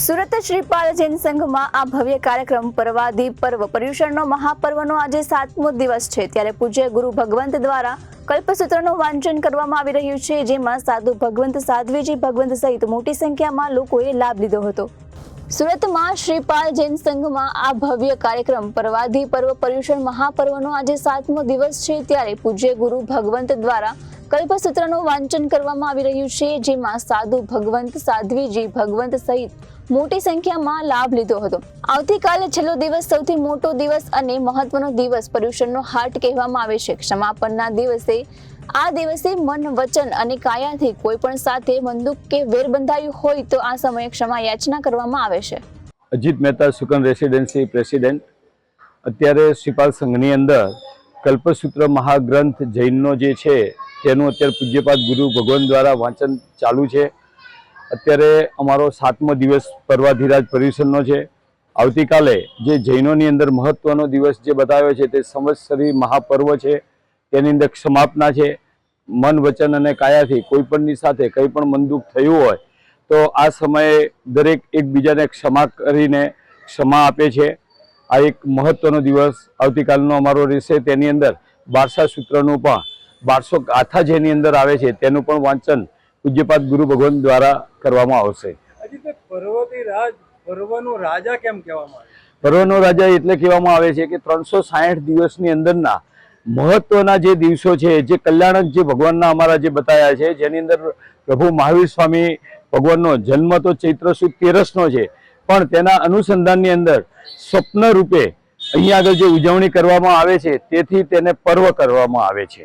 સુરત શ્રીપાલ જૈન સંઘમાં આ ભવ્ય કાર્યક્રમ પરવાદી પર્વ પર્યુષણનો મહાપર્વનો આજે સાતમો દિવસ છે. ત્યારે પૂજ્ય ગુરુ ભગવંત દ્વારા કલ્પસૂત્રનું વાંચન કરવામાં આવી રહ્યું છે, જેમાં સાધુ ભગવંત, સાધ્વીજી ભગવંત સહિત મોટી સંખ્યામાં લોકોએ લાભ લીધો હતો. સુરતમાં શ્રીપાલ જૈન સંઘમાં આ ભવ્ય કાર્યક્રમ પરવાદી પર્વ પર્યુષણ મહાપર્વનો આજે સાતમો દિવસ છે ત્યારે પૂજ્ય ગુરુ ભગવંત દ્વારા કલ્પસૂત્રનું વાંચન કરવામાં આવી રહ્યું છે, જેમાં સાધુ ભગવંત, સાધ્વીજી ભગવંત સહિત મોટી સંખ્યામાં લાભ લીધો હતો. આવતીકાલે છેલ્લો દિવસ, સૌથી મોટો દિવસ અને મહત્વનો દિવસ પર્યુષણનો હાટ કહેવામાં આવે છે. ક્ષમાપનના દિવસે આ દિવસે મન, વચન અને કાયાથી કોઈ પણ સાથે બંદૂક કે વેર બંધાયું હોય તો આ સમયે ક્ષમા યાચના કરવામાં આવે છે. Ajit Mehta, Sukan residency president. અત્યારે શ્રીપાલ સંઘની અંદર કલ્પસૂત્ર મહાગ્રંથ જૈનનો જે છે, તેનું અત્યારે પૂજ્યપાદ ગુરુ ભગવાન દ્વારા વાંચન ચાલુ છે. અત્યારે અમારો સાતમો દિવસ પર્વાધિરાજ પર્યુષણનો છે. આવતીકાલે જે જૈનોની અંદર મહત્વનો દિવસ જે બતાવ્યો છે, તે સંવત્સરી મહાપર્વ છે. તેની અંદર ક્ષમાપના છે મન વચન અને કાયાથી કોઈ પણની સાથે કંઈ પણ મનદુખ થયું હોય તો આ સમયે દરેક એકબીજાને ક્ષમા કરીને ક્ષમા આપે છે. આ એક મહત્વનો દિવસ આવતીકાલનો અમારો રહેશે. તેની અંદર બારસા સૂત્રનું પણ બારસો ગાથા જેની અંદર આવે છે તેનું પણ વાંચન પૂજ્યપાદ ગુરુ ભગવાન દ્વારા કરવામાં આવશે. પર્વનો રાજા કેમ કહેવામાં આવે? પર્વનો રાજા એટલે કહેવામાં આવે છે કે ત્રણસો સાહીઠ દિવસની અંદરના મહત્વના જે દિવસો છે, જે કલ્યાણક જે ભગવાનના અમારા જે બતાવ્યા છે, જેની અંદર પ્રભુ મહાવીર સ્વામી ભગવાનનો જન્મ તો ચૈત્ર સુદ તેરસનો છે, પણ તેના અનુસંધાનની અંદર સ્વપ્ન રૂપે અહીંયા આગળ જે ઉજવણી કરવામાં આવે છે, તેથી તેને પર્વ કરવામાં આવે છે.